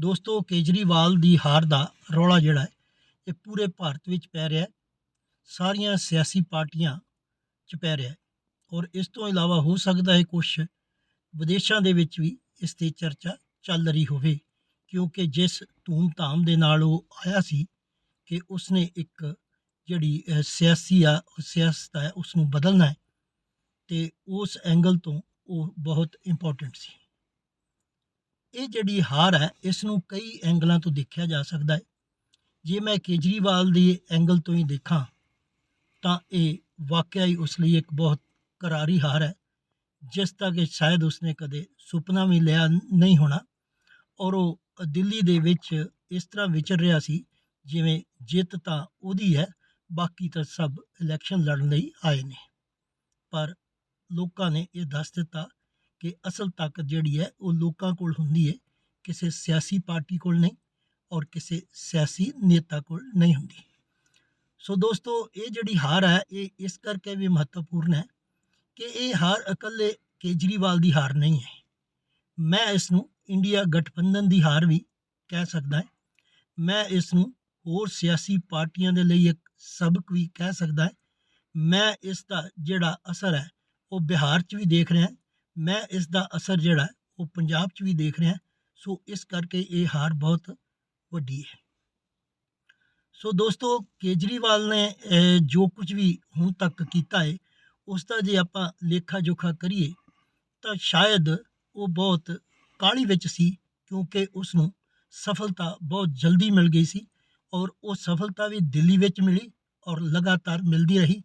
ਦੋਸਤੋ, ਕੇਜਰੀਵਾਲ ਦੀ ਹਾਰ ਦਾ ਰੌਲਾ ਜਿਹੜਾ ਹੈ, ਇਹ ਪੂਰੇ ਭਾਰਤ ਵਿੱਚ ਪੈ ਰਿਹਾ ਹੈ। ਸਾਰੀਆਂ ਸਿਆਸੀ ਪਾਰਟੀਆਂ 'ਚ ਪੈ ਰਿਹਾ ਹੈ। ਔਰ ਇਸ ਤੋਂ ਇਲਾਵਾ ਹੋ ਸਕਦਾ ਹੈ ਕੁਝ ਵਿਦੇਸ਼ਾਂ ਦੇ ਵਿੱਚ ਵੀ ਇਸ ਤੇ ਚਰਚਾ ਚੱਲ ਰਹੀ ਹੋਵੇ। ਕਿਉਂਕਿ ਜਿਸ ਧੂਮ-ਧਾਮ ਦੇ ਨਾਲ ਉਹ ਆਇਆ ਸੀ ਕਿ ਉਸਨੇ ਇੱਕ ਜਿਹੜੀ ਸਿਆਸੀ ਆ, ਸਿਆਸਤ ਹੈ ਉਸ ਨੂੰ ਬਦਲਣਾ ਹੈ, ਤੇ ਉਸ ਐਂਗਲ ਤੋਂ ਉਹ ਬਹੁਤ ਇੰਪੋਰਟੈਂਟ ਸੀ। ਇਹ ਜਿਹੜੀ ਹਾਰ ਹੈ ਇਸ ਨੂੰ ਕਈ ਐਂਗਲਾਂ ਤੋਂ ਦੇਖਿਆ ਜਾ ਸਕਦਾ ਹੈ। ਜੇ ਮੈਂ ਕੇਜਰੀਵਾਲ ਦੇ ਐਂਗਲ ਤੋਂ ਹੀ ਦੇਖਾਂ, ਤਾਂ ਇਹ ਵਾਕਿਆ ਹੀ ਉਸ ਲਈ ਇੱਕ ਬਹੁਤ ਕਰਾਰੀ ਹਾਰ ਹੈ, ਜਿਸ ਦਾ ਕਿ ਸ਼ਾਇਦ ਉਸਨੇ ਕਦੇ ਸੁਪਨਾ ਵੀ ਲਿਆ ਨਹੀਂ ਹੋਣਾ। ਔਰ ਉਹ ਦਿੱਲੀ ਦੇ ਵਿੱਚ ਇਸ ਤਰ੍ਹਾਂ ਵਿਚਰ ਰਿਹਾ ਸੀ, ਜਿਵੇਂ ਜਿੱਤ ਤਾਂ ਉਹਦੀ ਹੈ, ਬਾਕੀ ਤਾਂ ਸਭ ਇਲੈਕਸ਼ਨ ਲੜਨ ਲਈ ਆਏ ਨੇ। ਪਰ ਲੋਕਾਂ ਨੇ ਇਹ ਦੱਸ ਦਿੱਤਾ ਕਿ ਅਸਲ ਤਾਕਤ ਜਿਹੜੀ ਹੈ ਉਹ ਲੋਕਾਂ ਕੋਲ ਹੁੰਦੀ ਹੈ, ਕਿਸੇ ਸਿਆਸੀ ਪਾਰਟੀ ਕੋਲ ਨਹੀਂ ਔਰ ਕਿਸੇ ਸਿਆਸੀ ਨੇਤਾ ਕੋਲ ਨਹੀਂ ਹੁੰਦੀ। ਸੋ ਦੋਸਤੋ, ਇਹ ਜਿਹੜੀ ਹਾਰ ਹੈ, ਇਹ ਇਸ ਕਰਕੇ ਵੀ ਮਹੱਤਵਪੂਰਨ ਹੈ ਕਿ ਇਹ ਹਾਰ ਇਕੱਲੇ ਕੇਜਰੀਵਾਲ ਦੀ ਹਾਰ ਨਹੀਂ ਹੈ। ਮੈਂ ਇਸ ਨੂੰ ਇੰਡੀਆ ਗਠਬੰਧਨ ਦੀ ਹਾਰ ਵੀ ਕਹਿ ਸਕਦਾ ਹਾਂ। ਮੈਂ ਇਸ ਨੂੰ ਹੋਰ ਸਿਆਸੀ ਪਾਰਟੀਆਂ ਦੇ ਲਈ ਇੱਕ ਸਬਕ ਵੀ ਕਹਿ ਸਕਦਾ ਹਾਂ। ਮੈਂ ਇਸ ਦਾ ਜਿਹੜਾ ਅਸਰ ਹੈ, ਉਹ ਬਿਹਾਰ 'ਚ ਵੀ ਦੇਖ ਰਿਹਾ ਮੈਂ ਇਸ ਦਾ ਅਸਰ ਜਿਹੜਾ ਉਹ ਪੰਜਾਬ 'ਚ ਵੀ ਦੇਖ ਰਿਹਾ, ਸੋ ਇਸ ਕਰਕੇ ਇਹ ਹਾਰ ਬਹੁਤ ਵੱਡੀ ਹੈ। ਸੋ ਦੋਸਤੋ, ਕੇਜਰੀਵਾਲ ਨੇ ਜੋ ਕੁਝ ਵੀ ਹੁਣ ਤੱਕ ਕੀਤਾ ਹੈ, ਉਸ ਦਾ ਜੇ ਆਪਾਂ ਲੇਖਾ ਜੋਖਾ ਕਰੀਏ, ਤਾਂ ਸ਼ਾਇਦ ਉਹ ਬਹੁਤ ਕਾਹਲੀ ਵਿੱਚ ਸੀ, ਕਿਉਂਕਿ ਉਸ ਨੂੰ ਸਫਲਤਾ ਬਹੁਤ ਜਲਦੀ ਮਿਲ ਗਈ ਸੀ ਔਰ ਉਹ ਸਫਲਤਾ ਵੀ ਦਿੱਲੀ ਵਿੱਚ ਮਿਲੀ ਔਰ ਲਗਾਤਾਰ ਮਿਲਦੀ ਰਹੀ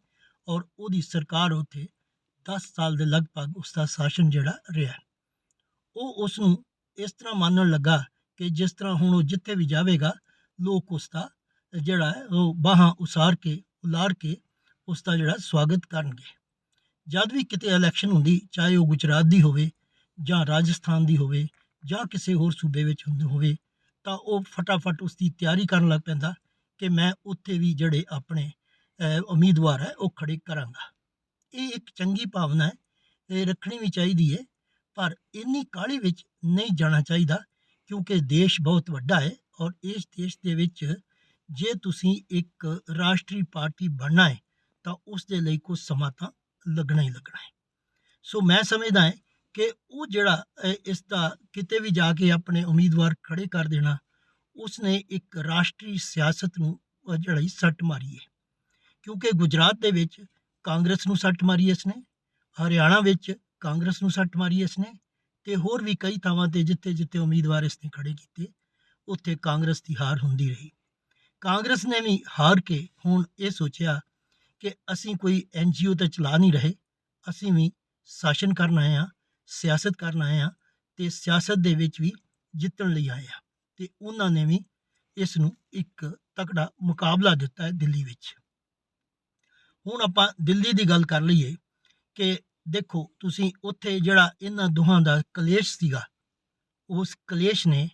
ਔਰ ਉਹਦੀ ਸਰਕਾਰ ਉੱਥੇ 10 ਸਾਲ ਦੇ ਲਗਭਗ ਉਸ ਦਾ ਸ਼ਾਸਨ ਜਿਹੜਾ ਰਿਹਾ। ਉਹ ਉਸ ਨੂੰ ਇਸ ਤਰ੍ਹਾਂ ਮੰਨਣ ਲੱਗਾ ਕਿ ਜਿਸ ਤਰ੍ਹਾਂ ਹੁਣ ਉਹ ਜਿੱਥੇ ਵੀ ਜਾਵੇਗਾ, ਲੋਕ ਉਸ ਦਾ ਜਿਹੜਾ ਹੈ, ਉਹ ਬਾਹਾਂ ਉਸਾਰ ਕੇ ਉਲਾਰ ਕੇ ਉਸ ਦਾ ਜਿਹੜਾ ਸਵਾਗਤ ਕਰਨਗੇ। ਜਦ ਵੀ ਕਿਤੇ ਇਲੈਕਸ਼ਨ ਹੁੰਦੀ, ਚਾਹੇ ਉਹ ਗੁਜਰਾਤ ਦੀ ਹੋਵੇ ਜਾਂ ਰਾਜਸਥਾਨ ਦੀ ਹੋਵੇ ਜਾਂ ਕਿਸੇ ਹੋਰ ਸੂਬੇ ਵਿੱਚ ਹੁੰਦੀ, ਹੋਵੇ, ਤਾਂ ਉਹ ਫਟਾਫਟ ਉਸ ਦੀ ਤਿਆਰੀ ਕਰਨ ਲੱਗ ਪੈਂਦਾ ਕਿ ਮੈਂ ਉੱਥੇ ਵੀ ਜਿਹੜੇ ਆਪਣੇ ਉਮੀਦਵਾਰ ਹੈ, ਉਹ ਖੜੇ ਕਰਾਂਗਾ। ਇਹ ਇੱਕ ਚੰਗੀ ਭਾਵਨਾ ਹੈ ਇਹ ਰੱਖਣੀ ਵੀ ਚਾਹੀਦੀ ਹੈ ਪਰ ਇੰਨੀ ਕਾਹਲੀ ਵਿੱਚ ਨਹੀਂ ਜਾਣਾ ਚਾਹੀਦਾ ਕਿਉਂਕਿ ਦੇਸ਼ ਬਹੁਤ ਵੱਡਾ ਹੈ ਔਰ ਇਸ ਦੇਸ਼ ਦੇ ਵਿੱਚ ਜੇ ਤੁਸੀਂ ਇੱਕ ਰਾਸ਼ਟਰੀ ਪਾਰਟੀ ਬਣਨਾ ਹੈ ਤਾਂ ਉਸ ਦੇ ਲਈ ਕੁਝ ਸਮਾਂ ਤਾਂ ਲੱਗਣਾ ਹੀ ਲੱਗਣਾ ਹੈ। ਸੋ ਮੈਂ ਸਮਝਦਾ ਹਾਂ ਕਿ ਉਹ ਜਿਹੜਾ ਅਹ, ਇਸ ਦਾ ਕਿਤੇ ਵੀ ਜਾ ਕੇ ਆਪਣੇ ਉਮੀਦਵਾਰ ਖੜੇ ਕਰ ਦੇਣਾ ਉਸਨੇ ਇੱਕ ਰਾਸ਼ਟਰੀ ਸਿਆਸਤ ਨੂੰ ਅਹ, ਜਿਹੜਾ ਹੀ ਸੱਟ ਮਾਰੀ ਹੈ। ਕਿਉਂਕਿ ਗੁਜਰਾਤ ਦੇ ਵਿੱਚ ਕਾਂਗਰਸ ਨੂੰ ਸੱਟ ਮਾਰੀ ਇਸ ਨੇ ਹਰਿਆਣਾ ਵਿੱਚ ਕਾਂਗਰਸ ਨੂੰ ਸੱਟ ਮਾਰੀ ਇਸ ਨੇ ਤੇ ਹੋਰ ਵੀ ਕਈ ਥਾਵਾਂ ਤੇ ਜਿੱਥੇ ਜਿੱਥੇ ਉਮੀਦਵਾਰ ਇਸ ਨੇ ਖੜੇ ਕੀਤੇ, ਉੱਥੇ ਕਾਂਗਰਸ ਦੀ ਹਾਰ ਹੁੰਦੀ ਰਹੀ। ਕਾਂਗਰਸ ਨੇ ਵੀ ਹਾਰ ਕੇ ਹੁਣ ਇਹ ਸੋਚਿਆ ਕਿ ਅਸੀਂ ਕੋਈ ਐਨਜੀਓ ਤਾਂ ਚਲਾ ਨਹੀਂ ਰਹੇ, ਅਸੀਂ ਵੀ ਸ਼ਾਸਨ ਕਰਨ ਆਏ ਹਾਂ, ਸਿਆਸਤ ਕਰਨ ਆਏ ਹਾਂ ਤੇ ਸਿਆਸਤ ਦੇ ਵਿੱਚ ਵੀ ਜਿੱਤਣ ਲਈ ਆਏ ਹਾਂ ਤੇ ਉਹਨਾਂ ਨੇ ਵੀ ਇਸ ਨੂੰ ਇੱਕ ਤਕੜਾ ਮੁਕਾਬਲਾ ਦਿੱਤਾ ਹੈ ਦਿੱਲੀ ਵਿੱਚ। ਹੁਣ ਆਪਾਂ ਦਿੱਲੀ ਦੀ ਗੱਲ ਕਰ ਲਈਏ ਕਿ ਦੇਖੋ ਤੁਸੀਂ ਉੱਥੇ ਜਿਹੜਾ ਇਹਨਾਂ ਦੋਹਾਂ ਦਾ ਕਲੇਸ਼ ਸੀਗਾ, ਉਸ ਕਲੇਸ਼ ਨੇ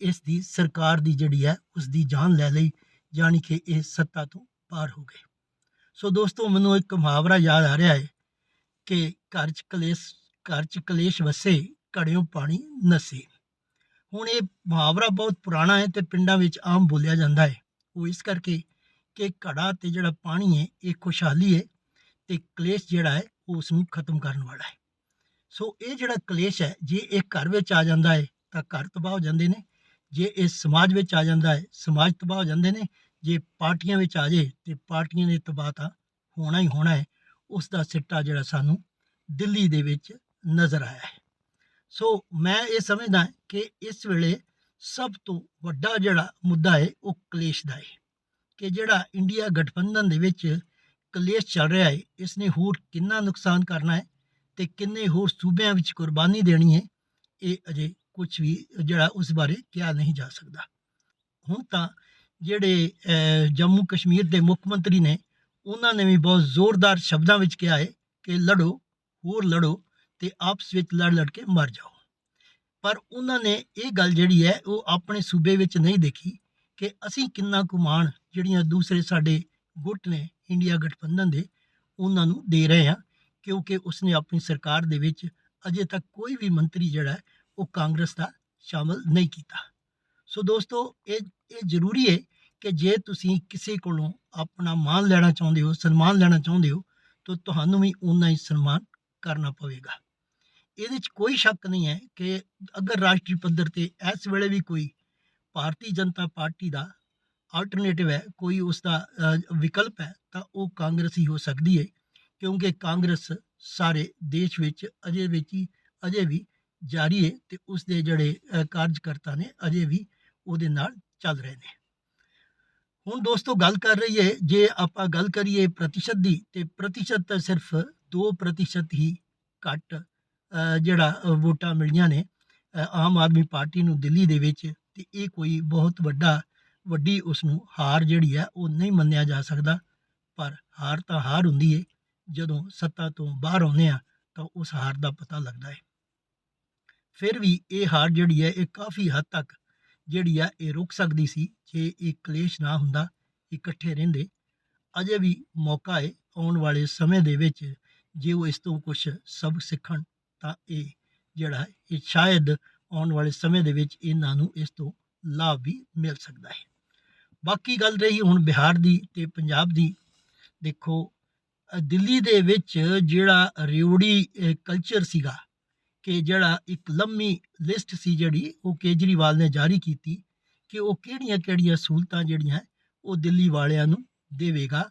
ਇਸ ਦੀ ਸਰਕਾਰ ਦੀ ਜਿਹੜੀ ਹੈ ਉਸ ਦੀ ਜਾਨ ਲੈ ਲਈ ਜਾਣੀ ਕਿ ਇਹ ਸੱਤਾ ਤੋਂ ਪਾਰ ਹੋ ਗਏ। ਸੋ ਦੋਸਤੋ, ਮੈਨੂੰ ਇੱਕ ਮੁਹਾਵਰਾ ਯਾਦ ਆ ਰਿਹਾ ਹੈ ਕਿ ਘਰ 'ਚ ਕਲੇਸ਼, ਘਰ 'ਚ ਕਲੇਸ਼ ਵਸੇ, ਘੜਿਓ ਪਾਣੀ ਨਸੇ। ਹੁਣ ਇਹ ਮੁਹਾਵਰਾ ਬਹੁਤ ਪੁਰਾਣਾ ਹੈ ਤੇ ਪਿੰਡਾਂ ਵਿੱਚ ਆਮ ਬੋਲਿਆ ਜਾਂਦਾ ਹੈ। ਉਹ ਇਸ ਕਰਕੇ ਕਿ ਘੜਾ ਤੇ ਜਿਹੜਾ ਪਾਣੀ ਹੈ, ਇਹ ਖੁਸ਼ਹਾਲੀ ਹੈ ਤੇ ਕਲੇਸ਼ ਜਿਹੜਾ ਹੈ, ਉਹ ਉਸ ਨੂੰ ਖਤਮ ਕਰਨ ਵਾਲਾ ਹੈ। ਸੋ ਇਹ ਜਿਹੜਾ ਕਲੇਸ਼ ਹੈ, ਜੇ ਇਹ ਘਰ ਵਿੱਚ ਆ ਜਾਂਦਾ ਹੈ, ਤਾਂ ਘਰ ਤਬਾਹ ਹੋ ਜਾਂਦੇ ਨੇ। ਜੇ ਇਹ ਸਮਾਜ ਵਿੱਚ ਆ ਜਾਂਦਾ ਹੈ, ਸਮਾਜ ਤਬਾਹ ਹੋ ਜਾਂਦੇ ਨੇ। ਜੇ ਪਾਰਟੀਆਂ ਵਿੱਚ ਆ ਜੇ, ਤੇ ਪਾਰਟੀਆਂ ਦੇ ਤਬਾਹ ਤਾਂ ਹੋਣਾ ਹੀ ਹੋਣਾ ਹੈ। ਉਸ ਦਾ ਸਿੱਟਾ ਜਿਹੜਾ ਸਾਨੂੰ ਦਿੱਲੀ ਦੇ ਵਿੱਚ ਨਜ਼ਰ ਆਇਆ ਹੈ। ਸੋ ਮੈਂ ਇਹ ਸਮਝਦਾ ਕਿ ਇਸ ਵੇਲੇ ਸਭ ਤੋਂ ਵੱਡਾ ਜਿਹੜਾ ਮੁੱਦਾ ਹੈ, ਉਹ ਕਲੇਸ਼ ਦਾ ਹੈ। ਕਿ ਜਿਹੜਾ ਇੰਡੀਆ ਗਠਬੰਧਨ ਦੇ ਵਿੱਚ ਕਲੇਸ਼ ਚੱਲ ਰਿਹਾ ਹੈ ਇਸ ਨੇ ਹੋਰ ਕਿੰਨਾ ਨੁਕਸਾਨ ਕਰਨਾ ਹੈ ਤੇ ਕਿੰਨੇ ਹੋਰ ਸੂਬਿਆਂ ਵਿੱਚ ਕੁਰਬਾਨੀ ਦੇਣੀ ਹੈ, ਇਹ ਅਜੇ ਕੁਝ ਵੀ ਜਿਹੜਾ ਉਸ ਬਾਰੇ ਕਿਹਾ ਨਹੀਂ ਜਾ ਸਕਦਾ। ਹੁਣ ਤਾਂ ਜਿਹੜੇ ਜੰਮੂ ਕਸ਼ਮੀਰ ਦੇ ਮੁੱਖ ਮੰਤਰੀ ਨੇ, ਉਹਨਾਂ ਨੇ ਵੀ ਬਹੁਤ ਜ਼ੋਰਦਾਰ ਸ਼ਬਦਾਂ ਵਿੱਚ ਕਿਹਾ ਹੈ ਕਿ ਲੜੋ, ਹੋਰ ਲੜੋ ਤੇ ਆਪਸ ਵਿੱਚ ਲੜ ਲੜ ਕੇ ਮਰ ਜਾਓ। ਪਰ ਉਹਨਾਂ ਨੇ ਇਹ ਗੱਲ ਜਿਹੜੀ ਹੈ, ਉਹ ਆਪਣੇ ਸੂਬੇ ਵਿੱਚ ਨਹੀਂ ਦੇਖੀ। ਕਿ ਅਸੀਂ ਕਿੰਨਾ ਕੁ ਮਾਣ ਜਿਹੜੀਆਂ ਦੂਸਰੇ ਸਾਡੇ ਗੁੱਟ ਨੇ ਇੰਡੀਆ ਗਠਬੰਧਨ ਦੇ, ਉਹਨਾਂ ਨੂੰ ਦੇ ਰਹੇ ਹਾਂ, ਕਿਉਂਕਿ ਉਸਨੇ ਆਪਣੀ ਸਰਕਾਰ ਦੇ ਵਿੱਚ ਅਜੇ ਤੱਕ ਕੋਈ ਵੀ ਮੰਤਰੀ ਜਿਹੜਾ ਉਹ ਕਾਂਗਰਸ ਦਾ ਸ਼ਾਮਲ ਨਹੀਂ ਕੀਤਾ। ਸੋ ਦੋਸਤੋ, ਇਹ ਇਹ ਜ਼ਰੂਰੀ ਹੈ ਕਿ ਜੇ ਤੁਸੀਂ ਕਿਸੇ ਕੋਲੋਂ ਆਪਣਾ ਮਾਣ ਲੈਣਾ ਚਾਹੁੰਦੇ ਹੋ, ਸਨਮਾਨ ਲੈਣਾ ਚਾਹੁੰਦੇ ਹੋ, ਤਾਂ ਤੁਹਾਨੂੰ ਵੀ ਉਹਨਾਂ ਹੀ ਸਨਮਾਨ ਕਰਨਾ ਪਵੇਗਾ। ਇਹਦੇ 'ਚ ਕੋਈ ਸ਼ੱਕ ਨਹੀਂ ਹੈ ਕਿ ਅਗਰ ਰਾਸ਼ਟਰੀ ਪੱਧਰ ਤੇ ਇਸ ਵੇਲੇ ਵੀ ਕੋਈ ਭਾਰਤੀ ਜਨਤਾ ਪਾਰਟੀ ਦਾ ਆਲਟਰਨੇਟਿਵ ਹੈ, ਕੋਈ ਉਸ ਦਾ ਵਿਕਲਪ ਹੈ, ਤਾਂ ਉਹ ਕਾਂਗਰਸ ਹੀ ਹੋ ਸਕਦੀ ਹੈ, ਕਿਉਂਕਿ ਕਾਂਗਰਸ ਸਾਰੇ ਦੇਸ਼ ਵਿੱਚ ਅਜੇ ਵਿੱਚ ਹੀ ਅਜੇ ਵੀ ਜਾਰੀ ਹੈ ਤੇ ਉਸ ਦੇ ਜਿਹੜੇ ਕਾਰਜਕਰਤਾ ਨੇ ਅਜੇ ਵੀ ਉਹਦੇ ਨਾਲ ਚੱਲ ਰਹੇ ਨੇ। ਹੁਣ ਦੋਸਤੋ ਗੱਲ ਕਰ ਰਹੀ ਹੈ, ਜੇ ਆਪਾਂ ਗੱਲ ਕਰੀਏ ਪ੍ਰਤੀਸ਼ਤ ਦੀ, ਤੇ ਪ੍ਰਤੀਸ਼ਤ ਤਾਂ ਸਿਰਫ 2% ਹੀ ਘੱਟ ਜਿਹੜਾ ਵੋਟਾਂ ਮਿਲੀਆਂ ਨੇ ਆਮ ਆਦਮੀ ਪਾਰਟੀ ਨੂੰ ਦਿੱਲੀ ਦੇ ਵਿੱਚ ਤੇ ਇਹ ਕੋਈ ਬਹੁਤ ਵੱਡਾ, ਵੱਡੀ ਉਸ ਨੂੰ ਹਾਰ ਜਿਹੜੀ ਹੈ, ਉਹ ਨਹੀਂ ਮੰਨਿਆ ਜਾ ਸਕਦਾ। ਪਰ ਹਾਰ ਤਾਂ ਹਾਰ ਹੁੰਦੀ ਹੈ ਜਦੋਂ ਸੱਤਾ ਤੋਂ ਬਾਹਰ ਆਉਂਦੇ ਆ ਤਾਂ ਉਸ ਹਾਰ ਦਾ ਪਤਾ ਲੱਗਦਾ ਹੈ ਫਿਰ ਵੀ ਇਹ ਹਾਰ ਜਿਹੜੀ ਹੈ, ਇਹ ਕਾਫੀ ਹੱਦ ਤੱਕ ਜਿਹੜੀ ਆ ਇਹ ਰੁਕ ਸਕਦੀ ਸੀ। ਜੇ ਇਹ ਕਲੇਸ਼ ਨਾ ਹੁੰਦਾ, ਇਕੱਠੇ ਰਹਿੰਦੇ। ਅਜੇ ਵੀ ਮੌਕਾ ਹੈ ਆਉਣ ਵਾਲੇ ਸਮੇਂ ਦੇ ਵਿੱਚ ਜੇ ਉਹ ਇਸ ਤੋਂ ਕੁਝ ਸਬਕ ਸਿੱਖਣ, ਤਾਂ ਇਹ ਜਿਹੜਾ ਇਹ ਸ਼ਾਇਦ ਆਉਣ ਵਾਲੇ ਸਮੇਂ ਦੇ ਵਿੱਚ ਇਹਨਾਂ ਨੂੰ ਇਸ ਤੋਂ ਲਾਭ ਵੀ ਮਿਲ ਸਕਦਾ ਹੈ। ਬਾਕੀ ਗੱਲ ਰਹੀ ਹੁਣ ਬਿਹਾਰ ਦੀ ਤੇ ਪੰਜਾਬ ਦੀ। ਦੇਖੋ ਦਿੱਲੀ ਦੇ ਵਿੱਚ ਜਿਹੜਾ ਰਿਉੜੀ ਕਲਚਰ ਸੀਗਾ ਕਿ ਜਿਹੜਾ ਇੱਕ ਲੰਮੀ ਲਿਸਟ ਸੀ ਜਿਹੜੀ ਉਹ ਕੇਜਰੀਵਾਲ ਨੇ ਜਾਰੀ ਕੀਤੀ ਕਿ ਉਹ ਕਿਹੜੀਆਂ-ਕਿਹੜੀਆਂ ਸਹੂਲਤਾਂ ਜਿਹੜੀਆਂ ਉਹ ਦਿੱਲੀ ਵਾਲਿਆਂ ਨੂੰ ਦੇਵੇਗਾ।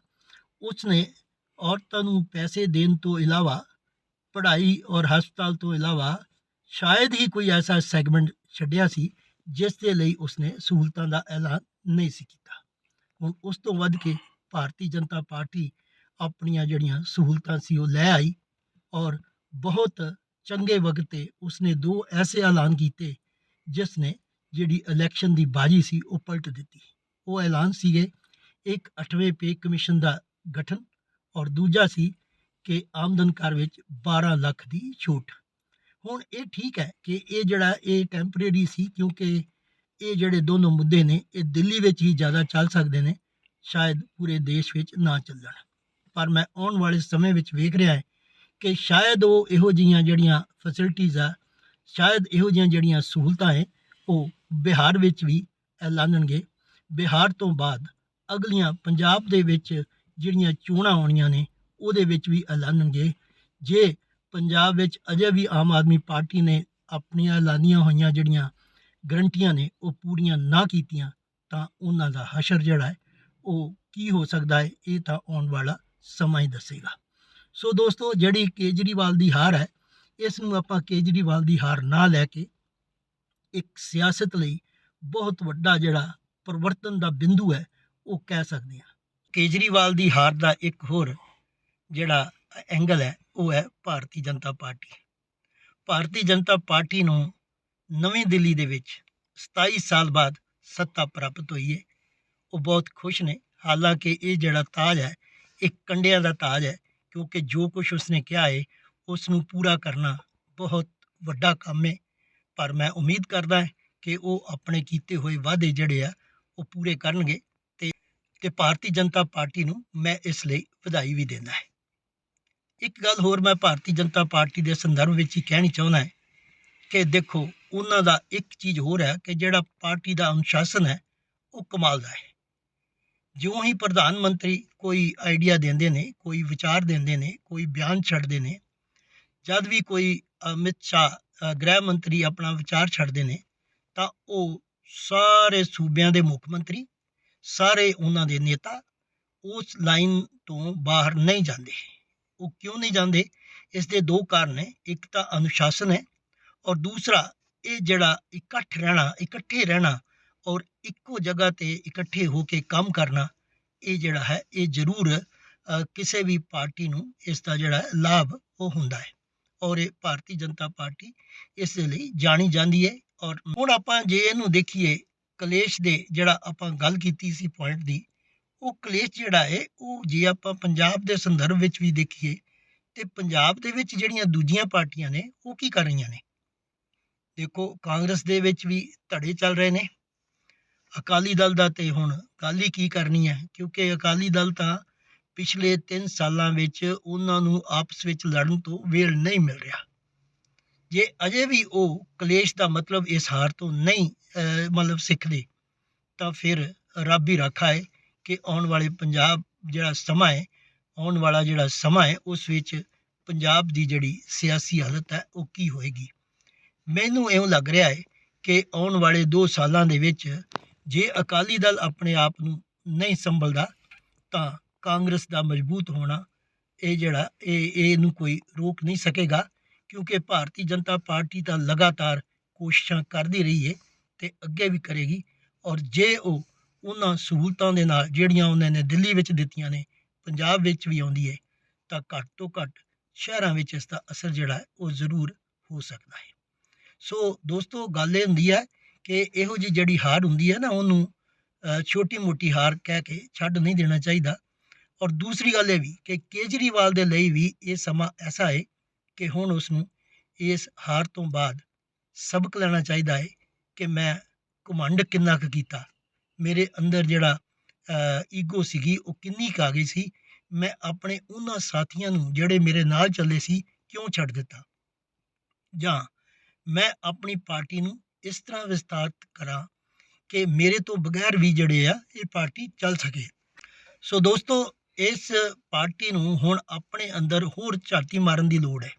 ਉਸਨੇ ਔਰਤਾਂ ਨੂੰ ਪੈਸੇ ਦੇਣ ਤੋਂ ਇਲਾਵਾ ਪੜ੍ਹਾਈ ਔਰ ਹਸਪਤਾਲ ਤੋਂ ਇਲਾਵਾ ਸ਼ਾਇਦ ਹੀ ਕੋਈ ਐਸਾ ਸੈਗਮੈਂਟ ਛੱਡਿਆ ਸੀ ਜਿਸ ਦੇ ਲਈ ਉਸਨੇ ਸਹੂਲਤਾਂ ਦਾ ਐਲਾਨ ਨਹੀਂ ਸੀ ਕੀਤਾ। ਹੁਣ ਉਸ ਤੋਂ ਵੱਧ ਕੇ ਭਾਰਤੀ ਜਨਤਾ ਪਾਰਟੀ ਆਪਣੀਆਂ ਜਿਹੜੀਆਂ ਸਹੂਲਤਾਂ ਸੀ ਉਹ ਲੈ ਆਈ ਔਰ ਬਹੁਤ ਚੰਗੇ ਵਕਤ ਤੇ ਉਸਨੇ ਦੋ ਐਸੇ ਐਲਾਨ ਕੀਤੇ ਜਿਸ ਨੇ ਜਿਹੜੀ ਇਲੈਕਸ਼ਨ ਦੀ ਬਾਜੀ ਸੀ ਉਹ ਪਲਟ ਦਿੱਤੀ। ਉਹ ਐਲਾਨ ਸੀਗੇ ਇੱਕ 8ਵੇਂ ਪੇ ਕਮਿਸ਼ਨ ਦਾ ਗਠਨ ਔਰ ਦੂਜਾ ਸੀ ਕਿ ਆਮਦਨ ਕਰ ਵਿੱਚ 12 ਲੱਖ ਦੀ ਛੂਟ। ਹੁਣ ਇਹ ਠੀਕ ਹੈ ਕਿ ਇਹ ਜਿਹੜਾ ਇਹ ਟੈਂਪਰੇਰੀ ਸੀ ਕਿਉਂਕਿ ਇਹ ਜਿਹੜੇ ਦੋਨੋਂ ਮੁੱਦੇ ਨੇ, ਇਹ ਦਿੱਲੀ ਵਿੱਚ ਹੀ ਜ਼ਿਆਦਾ ਚੱਲ ਸਕਦੇ ਨੇ, ਸ਼ਾਇਦ ਪੂਰੇ ਦੇਸ਼ ਵਿੱਚ ਨਾ ਚੱਲਣ ਪਰ ਮੈਂ ਆਉਣ ਵਾਲੇ ਸਮੇਂ ਵਿੱਚ ਵੇਖ ਰਿਹਾ ਹਾਂ ਕਿ ਸ਼ਾਇਦ ਉਹ ਇਹੋ ਜਿਹੀਆਂ ਜਿਹੜੀਆਂ ਫੈਸਿਲਿਟੀਆਂ ਆ, ਸ਼ਾਇਦ ਇਹੋ ਜਿਹੀਆਂ ਜਿਹੜੀਆਂ ਸਹੂਲਤਾਂ ਹੈ, ਉਹ ਬਿਹਾਰ ਵਿੱਚ ਵੀ ਐਲਾਨਣਗੇ। ਬਿਹਾਰ ਤੋਂ ਬਾਅਦ ਅਗਲੀਆਂ ਪੰਜਾਬ ਦੇ ਵਿੱਚ ਜਿਹੜੀਆਂ ਚੋਣਾਂ ਆਉਣੀਆਂ ਨੇ, ਉਹਦੇ ਵਿੱਚ ਵੀ ਐਲਾਨਣਗੇ। ਜੇ ਪੰਜਾਬ ਵਿੱਚ ਅਜੇ ਵੀ ਆਮ ਆਦਮੀ ਪਾਰਟੀ ਨੇ ਆਪਣੀਆਂ ਐਲਾਨੀਆਂ ਹੋਈਆਂ ਜਿਹੜੀਆਂ ਗਰੰਟੀਆਂ ਨੇ, ਉਹ ਪੂਰੀਆਂ ਨਾ ਕੀਤੀਆਂ, ਤਾਂ ਉਹਨਾਂ ਦਾ ਹਸ਼ਰ ਜਿਹੜਾ ਹੈ, ਉਹ ਕੀ ਹੋ ਸਕਦਾ ਹੈ, ਇਹ ਤਾਂ ਆਉਣ ਵਾਲਾ ਸਮਾਂ ਹੀ ਦੱਸੇਗਾ। ਸੋ ਦੋਸਤੋ, ਜਿਹੜੀ ਕੇਜਰੀਵਾਲ ਦੀ ਹਾਰ ਹੈ, ਇਸ ਨੂੰ ਆਪਾਂ ਕੇਜਰੀਵਾਲ ਦੀ ਹਾਰ ਨਾ ਲੈ ਕੇ ਇੱਕ ਸਿਆਸਤ ਲਈ ਬਹੁਤ ਵੱਡਾ ਜਿਹੜਾ ਪਰਿਵਰਤਨ ਦਾ ਬਿੰਦੂ ਹੈ, ਉਹ ਕਹਿ ਸਕਦੇ ਹਾਂ। ਕੇਜਰੀਵਾਲ ਦੀ ਹਾਰ ਦਾ ਇੱਕ ਹੋਰ ਜਿਹੜਾ ਐਂਗਲ ਹੈ, ਉਹ ਹੈ ਭਾਰਤੀ ਜਨਤਾ ਪਾਰਟੀ। ਭਾਰਤੀ ਜਨਤਾ ਪਾਰਟੀ ਨੂੰ ਨਵੀਂ ਦਿੱਲੀ ਦੇ ਵਿੱਚ 27 ਸਾਲ ਬਾਅਦ ਸੱਤਾ ਪ੍ਰਾਪਤ ਹੋਈ ਹੈ। ਉਹ ਬਹੁਤ ਖੁਸ਼ ਨੇ। ਹਾਲਾਂਕਿ ਇਹ ਜਿਹੜਾ ਤਾਜ ਹੈ, ਇਹ ਕੰਡਿਆਂ ਦਾ ਤਾਜ ਹੈ, ਕਿਉਂਕਿ ਜੋ ਕੁਝ ਉਸਨੇ ਕਿਹਾ ਹੈ ਉਸ ਨੂੰ ਪੂਰਾ ਕਰਨਾ ਬਹੁਤ ਵੱਡਾ ਕੰਮ ਹੈ। ਪਰ ਮੈਂ ਉਮੀਦ ਕਰਦਾ ਕਿ ਉਹ ਆਪਣੇ ਕੀਤੇ ਹੋਏ ਵਾਅਦੇ ਜਿਹੜੇ ਆ, ਉਹ ਪੂਰੇ ਕਰਨਗੇ ਤੇ ਤੇ ਭਾਰਤੀ ਜਨਤਾ ਪਾਰਟੀ ਨੂੰ ਮੈਂ ਇਸ ਲਈ ਵਧਾਈ ਵੀ ਦਿੰਦਾ ਹਾਂ। ਇੱਕ ਗੱਲ ਹੋਰ ਮੈਂ ਭਾਰਤੀ ਜਨਤਾ ਪਾਰਟੀ ਦੇ ਸੰਦਰਭ ਵਿੱਚ ਹੀ ਕਹਿਣੀ ਚਾਹੁੰਦਾ ਕਿ ਦੇਖੋ, ਉਹਨਾਂ ਦਾ ਇੱਕ ਚੀਜ਼ ਹੋਰ ਹੈ ਕਿ ਜਿਹੜਾ ਪਾਰਟੀ ਦਾ ਅਨੁਸ਼ਾਸਨ ਹੈ, ਉਹ ਕਮਾਲ ਦਾ ਹੈ। ਜਿਉਂ ਹੀ ਪ੍ਰਧਾਨ ਮੰਤਰੀ ਕੋਈ ਆਈਡੀਆ ਦਿੰਦੇ ਨੇ, ਕੋਈ ਵਿਚਾਰ ਦਿੰਦੇ ਨੇ, ਕੋਈ ਬਿਆਨ ਛੱਡਦੇ ਨੇ, ਜਦ ਵੀ ਕੋਈ ਅਮਿਤ ਸ਼ਾਹ ਗ੍ਰਹਿ ਮੰਤਰੀ ਆਪਣਾ ਵਿਚਾਰ ਛੱਡਦੇ ਨੇ, ਤਾਂ ਉਹ ਸਾਰੇ ਸੂਬਿਆਂ ਦੇ ਮੁੱਖ ਮੰਤਰੀ, ਸਾਰੇ ਉਹਨਾਂ ਦੇ ਨੇਤਾ ਉਸ ਲਾਈਨ ਤੋਂ ਬਾਹਰ ਨਹੀਂ ਜਾਂਦੇ। ਉਹ ਕਿਉਂ ਨਹੀਂ ਜਾਂਦੇ? ਇਸ ਦੇ ਦੋ ਕਾਰਨ ਨੇ। ਇੱਕ ਤਾਂ ਅਨੁਸ਼ਾਸਨ ਹੈ ਔਰ ਦੂਸਰਾ ਇਹ ਜਿਹੜਾ ਇਕੱਠ ਰਹਿਣਾ, ਇਕੱਠੇ ਰਹਿਣਾ ਔਰ ਇੱਕੋ ਜਗ੍ਹਾ ਤੇ ਇਕੱਠੇ ਹੋ ਕੇ ਕੰਮ ਕਰਨਾ, ਇਹ ਜਿਹੜਾ ਹੈ, ਇਹ ਜ਼ਰੂਰ ਕਿਸੇ ਵੀ ਪਾਰਟੀ ਨੂੰ ਇਸ ਦਾ ਜਿਹੜਾ ਲਾਭ ਉਹ ਹੁੰਦਾ ਹੈ ਔਰ ਇਹ ਭਾਰਤੀ ਜਨਤਾ ਪਾਰਟੀ ਇਸ ਦੇ ਲਈ ਜਾਣੀ ਜਾਂਦੀ ਹੈ ਔਰ ਹੁਣ ਆਪਾਂ ਜੇ ਇਹਨੂੰ ਦੇਖੀਏ ਕਲੇਸ਼ ਦੇ ਜਿਹੜਾ ਆਪਾਂ ਗੱਲ ਕੀਤੀ ਸੀ ਪੁਆਇੰਟ ਦੀ ਉਹ ਕਲੇਸ਼ ਜਿਹੜਾ ਹੈ ਉਹ ਜੇ ਆਪਾਂ ਪੰਜਾਬ ਦੇ ਸੰਦਰਭ ਵਿੱਚ ਵੀ ਦੇਖੀਏ, ਤੇ ਪੰਜਾਬ ਦੇ ਵਿੱਚ ਜਿਹੜੀਆਂ ਦੂਜੀਆਂ ਪਾਰਟੀਆਂ ਨੇ, ਉਹ ਕੀ ਕਰ ਰਹੀਆਂ ਨੇ? ਦੇਖੋ, ਕਾਂਗਰਸ ਦੇ ਵਿੱਚ ਵੀ ਧੜੇ ਚੱਲ ਰਹੇ ਨੇ। ਅਕਾਲੀ ਦਲ ਦਾ ਤੇ ਹੁਣ ਗੱਲ ਹੀ ਕੀ ਕਰਨੀ ਹੈ, ਕਿਉਂਕਿ ਅਕਾਲੀ ਦਲ ਤਾਂ ਪਿਛਲੇ 3 ਸਾਲਾਂ ਵਿੱਚ ਉਹਨਾਂ ਨੂੰ ਆਪਸ ਵਿੱਚ ਲੜਨ ਤੋਂ ਵੇਲ ਨਹੀਂ ਮਿਲ ਰਿਹਾ। ਜੇ ਅਜੇ ਵੀ ਉਹ ਕਲੇਸ਼ ਦਾ ਮਤਲਬ ਇਸ ਹਾਰ ਤੋਂ ਨਹੀਂ ਮਤਲਬ ਸਿੱਖਦੇ, ਤਾਂ ਫਿਰ ਰੱਬ ਹੀ ਰਾਖਾ ਹੈ ਕਿ ਆਉਣ ਵਾਲੇ ਪੰਜਾਬ ਜਿਹੜਾ ਸਮਾਂ ਹੈ, ਆਉਣ ਵਾਲਾ ਜਿਹੜਾ ਸਮਾਂ ਹੈ, ਉਸ ਵਿੱਚ ਪੰਜਾਬ ਦੀ ਜਿਹੜੀ ਸਿਆਸੀ ਹਾਲਤ ਹੈ, ਉਹ ਕੀ ਹੋਏਗੀ? ਮੈਨੂੰ ਇਉਂ ਲੱਗ ਰਿਹਾ ਹੈ ਕਿ ਆਉਣ ਵਾਲੇ 2 ਸਾਲਾਂ ਦੇ ਵਿੱਚ ਜੇ ਅਕਾਲੀ ਦਲ ਆਪਣੇ ਆਪ ਨੂੰ ਨਹੀਂ ਸੰਭਲਦਾ, ਤਾਂ ਕਾਂਗਰਸ ਦਾ ਮਜ਼ਬੂਤ ਹੋਣਾ ਇਹ ਜਿਹੜਾ, ਇਹ, ਇਹਨੂੰ ਕੋਈ ਰੋਕ ਨਹੀਂ ਸਕੇਗਾ, ਕਿਉਂਕਿ ਭਾਰਤੀ ਜਨਤਾ ਪਾਰਟੀ ਤਾਂ ਲਗਾਤਾਰ ਕੋਸ਼ਿਸ਼ਾਂ ਕਰਦੀ ਰਹੀ ਹੈ ਤੇ ਅੱਗੇ ਵੀ ਕਰੇਗੀ ਔਰ ਜੇ ਉਹ ਉਹਨਾਂ ਸਹੂਲਤਾਂ ਦੇ ਨਾਲ ਜਿਹੜੀਆਂ ਉਹਨਾਂ ਨੇ ਦਿੱਲੀ ਵਿੱਚ ਦਿੱਤੀਆਂ ਨੇ, ਪੰਜਾਬ ਵਿੱਚ ਵੀ ਆਉਂਦੀ ਹੈ, ਤਾਂ ਘੱਟ ਤੋਂ ਘੱਟ ਸ਼ਹਿਰਾਂ ਵਿੱਚ ਇਸ ਦਾ ਅਸਰ ਜਿਹੜਾ ਉਹ ਜ਼ਰੂਰ ਹੋ ਸਕਦਾ ਹੈ। ਸੋ ਦੋਸਤੋ, ਗੱਲ ਇਹ ਹੁੰਦੀ ਹੈ ਕਿ ਇਹੋ ਜਿਹੀ ਜਿਹੜੀ ਹਾਰ ਹੁੰਦੀ ਹੈ ਨਾ, ਉਹਨੂੰ ਛੋਟੀ ਮੋਟੀ ਹਾਰ ਕਹਿ ਕੇ ਛੱਡ ਨਹੀਂ ਦੇਣਾ ਚਾਹੀਦਾ। ਔਰ ਦੂਸਰੀ ਗੱਲ ਇਹ ਵੀ ਕਿ ਕੇਜਰੀਵਾਲ ਦੇ ਲਈ ਵੀ ਇਹ ਸਮਾਂ ਐਸਾ ਹੈ ਕਿ ਹੁਣ ਉਸ ਨੂੰ ਇਸ ਹਾਰ ਤੋਂ ਬਾਅਦ ਸਬਕ ਲੈਣਾ ਚਾਹੀਦਾ ਹੈ ਕਿ ਮੈਂ ਘਮੰਡ ਕਿੰਨਾ ਕੁ ਕੀਤਾ। ਮੇਰੇ ਅੰਦਰ ਜਿਹੜਾ ਈਗੋ ਸੀਗੀ, ਉਹ ਕਿੰਨੀ ਕੁ ਆ ਗਈ ਸੀ, ਮੈਂ ਆਪਣੇ ਉਹਨਾਂ ਸਾਥੀਆਂ ਨੂੰ ਜਿਹੜੇ ਮੇਰੇ ਨਾਲ ਚੱਲੇ ਸੀ, ਕਿਉਂ ਛੱਡ ਦਿੱਤਾ? ਜਾਂ ਮੈਂ ਆਪਣੀ ਪਾਰਟੀ ਨੂੰ ਇਸ ਤਰ੍ਹਾਂ ਵਿਸਤਾਰਤ ਕਰਾਂ ਕਿ ਮੇਰੇ ਤੋਂ ਬਗੈਰ ਵੀ ਜਿਹੜੇ ਆ, ਇਹ ਪਾਰਟੀ ਚੱਲ ਸਕੇ। ਸੋ ਦੋਸਤੋ, ਇਸ ਪਾਰਟੀ ਨੂੰ ਹੁਣ ਆਪਣੇ ਅੰਦਰ ਹੋਰ ਝਾਤੀ ਮਾਰਨ ਦੀ ਲੋੜ ਹੈ।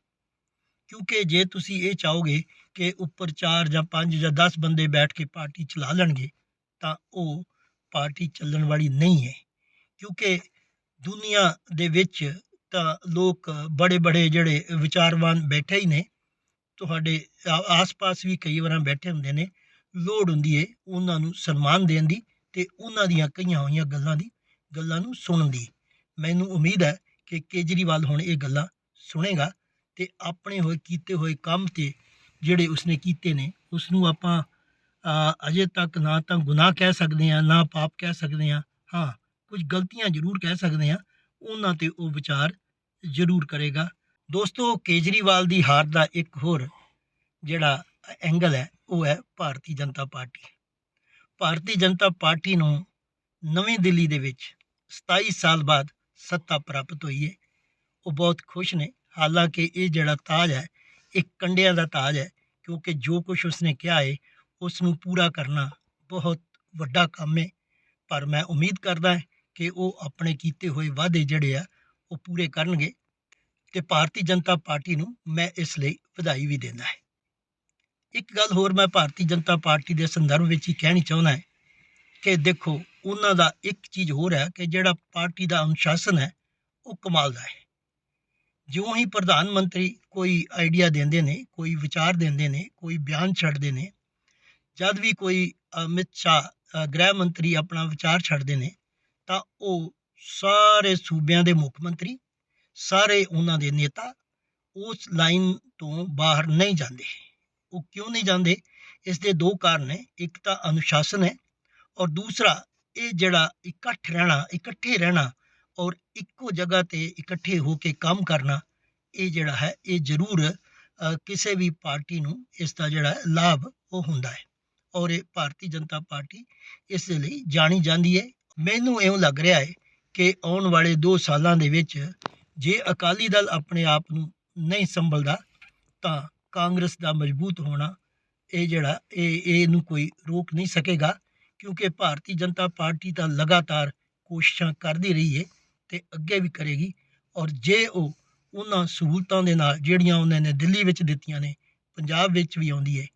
ਕਿਉਂਕਿ ਜੇ ਤੁਸੀਂ ਇਹ ਚਾਹੋਗੇ ਕਿ ਉੱਪਰ 4 ਜਾਂ 5 ਜਾਂ 10 ਬੰਦੇ ਬੈਠ ਕੇ ਪਾਰਟੀ ਚਲਾ ਲੈਣਗੇ ਤਾਂ ਉਹ ਪਾਰਟੀ ਚੱਲਣ ਵਾਲੀ ਨਹੀਂ ਹੈ। ਕਿਉਂਕਿ ਦੁਨੀਆ ਦੇ ਵਿੱਚ ਤਾਂ ਲੋਕ ਬੜੇ ਬੜੇ ਜਿਹੜੇ ਵਿਚਾਰਵਾਨ ਬੈਠੇ ਹੀ ਨੇ। ਤੁਹਾਡੇ ਆ- ਆਸ-ਪਾਸ ਵੀ ਕਈ ਵਾਰਾਂ ਬੈਠੇ ਹੁੰਦੇ ਨੇ। ਲੋੜ ਹੁੰਦੀ ਹੈ ਉਹਨਾਂ ਨੂੰ ਸਨਮਾਨ ਦੇਣ ਦੀ ਤੇ ਉਹਨਾਂ ਦੀਆਂ ਕਹੀਆਂ ਹੋਈਆਂ ਗੱਲਾਂ ਦੀ, ਗੱਲਾਂ ਨੂੰ ਸੁਣਨ ਦੀ। ਮੈਨੂੰ ਉਮੀਦ ਹੈ ਕਿ ਕੇਜਰੀਵਾਲ ਹੁਣ ਇਹ ਗੱਲਾਂ ਸੁਣੇਗਾ ਤੇ ਆਪਣੇ ਹੋਏ ਕੀਤੇ ਹੋਏ ਕੰਮ ਤੇ ਜਿਹੜੇ ਉਸਨੇ ਕੀਤੇ ਨੇ ਉਸ ਨੂੰ ਆਪਾਂ ਅਜੇ ਤੱਕ ਨਾ ਤਾਂ ਗੁਨਾਹ ਕਹਿ ਸਕਦੇ ਹਾਂ, ਨਾ ਪਾਪ ਕਹਿ ਸਕਦੇ ਹਾਂ। ਹਾਂ, ਕੁਝ ਗਲਤੀਆਂ ਜ਼ਰੂਰ ਕਹਿ ਸਕਦੇ ਹਾਂ। ਉਹਨਾਂ ਤੇ ਉਹ ਵਿਚਾਰ ਜ਼ਰੂਰ ਕਰੇਗਾ। ਦੋਸਤੋ, ਕੇਜਰੀਵਾਲ ਦੀ ਹਾਰ ਦਾ ਇੱਕ ਹੋਰ ਜਿਹੜਾ ਐਂਗਲ ਹੈ, ਉਹ ਹੈ ਭਾਰਤੀ ਜਨਤਾ ਪਾਰਟੀ। ਭਾਰਤੀ ਜਨਤਾ ਪਾਰਟੀ ਨੂੰ ਨਵੀਂ ਦਿੱਲੀ ਦੇ ਵਿੱਚ 27 ਸਾਲ ਬਾਅਦ ਸੱਤਾ ਪ੍ਰਾਪਤ ਹੋਈ ਹੈ। ਉਹ ਬਹੁਤ ਖੁਸ਼ ਨੇ। ਹਾਲਾਂਕਿ ਇਹ ਜਿਹੜਾ ਤਾਜ ਹੈ, ਇਹ ਕੰਡਿਆਂ ਦਾ ਤਾਜ ਹੈ, ਕਿਉਂਕਿ ਜੋ ਕੁਝ ਉਸਨੇ ਕਿਹਾ ਹੈ ਉਸ ਨੂੰ ਪੂਰਾ ਕਰਨਾ ਬਹੁਤ ਵੱਡਾ ਕੰਮ ਹੈ ਪਰ ਮੈਂ ਉਮੀਦ ਕਰਦਾ ਕਿ ਉਹ ਆਪਣੇ ਕੀਤੇ ਹੋਏ ਵਾਅਦੇ ਜਿਹੜੇ ਆ, ਉਹ ਪੂਰੇ ਕਰਨਗੇ ਤੇ ਭਾਰਤੀ ਜਨਤਾ ਪਾਰਟੀ ਨੂੰ ਮੈਂ ਇਸ ਲਈ ਵਧਾਈ ਵੀ ਦਿੰਦਾ ਹੈ। ਇੱਕ ਗੱਲ ਹੋਰ ਮੈਂ ਭਾਰਤੀ ਜਨਤਾ ਪਾਰਟੀ ਦੇ ਸੰਦਰਭ ਵਿੱਚ ਹੀ ਕਹਿਣੀ ਚਾਹੁੰਦਾ ਹਾਂ ਕਿ ਦੇਖੋ, ਉਹਨਾਂ ਦਾ ਇੱਕ ਚੀਜ਼ ਹੋਰ ਹੈ ਕਿ ਜਿਹੜਾ ਪਾਰਟੀ ਦਾ ਅਨੁਸ਼ਾਸਨ ਹੈ, ਉਹ ਕਮਾਲ ਦਾ ਹੈ। ਜਿਉਂ ਹੀ ਪ੍ਰਧਾਨ ਮੰਤਰੀ ਕੋਈ ਆਈਡੀਆ ਦਿੰਦੇ ਨੇ, ਕੋਈ ਵਿਚਾਰ ਦਿੰਦੇ ਨੇ, ਕੋਈ ਬਿਆਨ ਛੱਡਦੇ ਨੇ ਜਦ ਵੀ ਕੋਈ ਅਮਿਤ ਸ਼ਾਹ ਗ੍ਰਹਿ ਮੰਤਰੀ ਆਪਣਾ ਵਿਚਾਰ ਛੱਡਦੇ ਨੇ, ਤਾਂ ਉਹ ਸਾਰੇ ਸੂਬਿਆਂ ਦੇ ਮੁੱਖ ਮੰਤਰੀ, ਸਾਰੇ ਉਹਨਾਂ ਦੇ ਨੇਤਾ ਉਸ ਲਾਈਨ ਤੋਂ ਬਾਹਰ ਨਹੀਂ ਜਾਂਦੇ। ਉਹ ਕਿਉਂ ਨਹੀਂ ਜਾਂਦੇ? ਇਸ ਦੇ ਦੋ ਕਾਰਨ ਨੇ। ਇੱਕ ਤਾਂ ਅਨੁਸ਼ਾਸਨ ਹੈ ਔਰ ਦੂਸਰਾ ਇਹ ਜਿਹੜਾ ਇਕੱਠ ਰਹਿਣਾ, ਇਕੱਠੇ ਰਹਿਣਾ ਔਰ ਇੱਕੋ ਜਗ੍ਹਾ ਤੇ ਇਕੱਠੇ ਹੋ ਕੇ ਕੰਮ ਕਰਨਾ, ਇਹ ਜਿਹੜਾ ਹੈ, ਇਹ ਜ਼ਰੂਰ ਕਿਸੇ ਵੀ ਪਾਰਟੀ ਨੂੰ ਇਸ ਦਾ ਜਿਹੜਾ ਲਾਭ ਉਹ ਹੁੰਦਾ ਹੈ। ਔਰ ਇਹ ਭਾਰਤੀ ਜਨਤਾ ਪਾਰਟੀ ਇਸ ਦੇ ਲਈ ਜਾਣੀ ਜਾਂਦੀ ਹੈ। ਮੈਨੂੰ ਇਉਂ ਲੱਗ ਰਿਹਾ ਹੈ ਕਿ ਆਉਣ ਵਾਲੇ 2 ਸਾਲਾਂ ਦੇ ਵਿੱਚ ਜੇ ਅਕਾਲੀ ਦਲ ਆਪਣੇ ਆਪ ਨੂੰ ਨਹੀਂ ਸੰਭਲਦਾ, ਤਾਂ ਕਾਂਗਰਸ ਦਾ ਮਜ਼ਬੂਤ ਹੋਣਾ ਇਹ ਜਿਹੜਾ, ਇਹ, ਇਹਨੂੰ ਕੋਈ ਰੋਕ ਨਹੀਂ ਸਕੇਗਾ, ਕਿਉਂਕਿ ਭਾਰਤੀ ਜਨਤਾ ਪਾਰਟੀ ਤਾਂ ਲਗਾਤਾਰ ਕੋਸ਼ਿਸ਼ਾਂ ਕਰਦੀ ਰਹੀ ਹੈ ਤੇ ਅੱਗੇ ਵੀ ਕਰੇਗੀ। ਔਰ ਜੇ ਉਹ ਉਹਨਾਂ ਸਹੂਲਤਾਂ ਦੇ ਨਾਲ, ਜਿਹੜੀਆਂ ਉਹਨਾਂ ਨੇ ਦਿੱਲੀ ਵਿੱਚ ਦਿੱਤੀਆਂ ਨੇ, ਪੰਜਾਬ ਵਿੱਚ ਵੀ ਆਉਂਦੀ ਹੈ,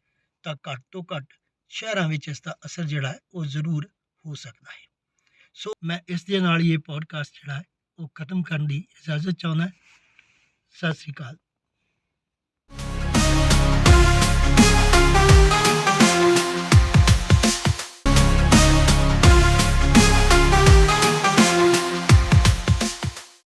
ਤਾਂ ਘੱਟ ਤੋਂ ਘੱਟ ਸ਼ਹਿਰਾਂ ਵਿੱਚ ਇਸ ਦਾ ਅਸਰ ਜਿਹੜਾ ਹੈ ਉਹ ਜ਼ਰੂਰ ਹੋ ਸਕਦਾ ਹੈ। ਸੋ ਮੈਂ ਇਸ ਦੇ ਨਾਲ ਹੀ ਇਹ ਪੋਡਕਾਸਟ ਜਿਹੜਾ ਹੈ ਉਹ ਖਤਮ ਕਰਨ ਦੀ ਇਜਾਜ਼ਤ ਚਾਹੁੰਦਾ। ਸਤਿ ਸ੍ਰੀ ਅਕਾਲ।